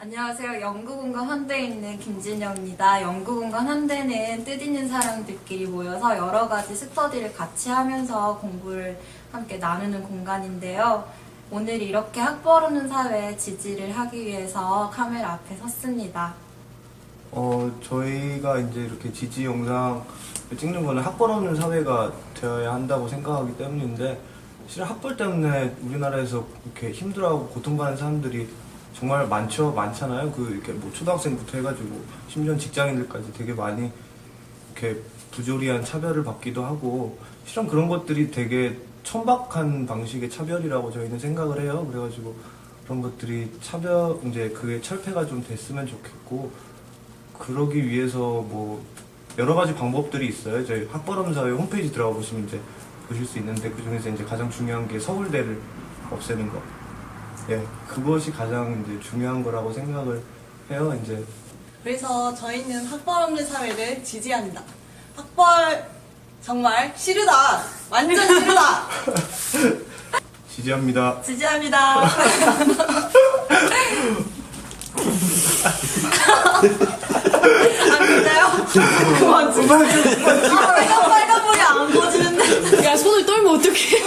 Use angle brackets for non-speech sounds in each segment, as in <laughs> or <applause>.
안녕하세요. 연구공간 현대에 있는 김진영입니다. 연구공간 현대는 뜻있는 사람들끼리 모여서 여러 가지 스터디를 같이 하면서 공부를 함께 나누는 공간인데요. 오늘 이렇게 학벌 없는 사회 지지를 하기 위해서 카메라 앞에 섰습니다. 어, 저희가 이제 이렇게 지지 영상을 찍는 거는 학벌 없는 사회가 되어야 한다고 생각하기 때문인데, 실은 학벌 때문에 우리나라에서 이렇게 힘들어하고 고통받는 사람들이 정말 많죠, 많잖아요. 그, 이렇게 뭐 초등학생부터 해가지고, 심지어 직장인들까지 되게 많이 이렇게 부조리한 차별을 받기도 하고, 실은 그런 것들이 되게 천박한 방식의 차별이라고 저희는 생각을 해요. 그래가지고, 그런 것들이 차별, 이제 그게 철폐가 좀 됐으면 좋겠고, 그러기 위해서 뭐 여러 가지 방법들이 있어요. 저희 학벌없는 사회 홈페이지 들어가 보시면 이제 보실 수 있는데 그 중에서 이제 가장 중요한 게 서울대를 없애는 거. 예, 그것이 가장 이제 중요한 거라고 생각을 해요. 이제 그래서 저희는 학벌 없는 사회를 지지합니다. 학벌 정말 싫으다. 완전 싫으다. <laughs> 지지합니다. 지지합니다. 안 믿어요? 그만 좀. 아, 빨간 빨간 불이 안 꺼지는데. 야 손을 떨면 어떡해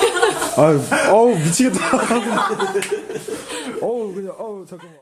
아, 어우 미치겠다. <laughs> 어우 그냥 어우 잠깐만.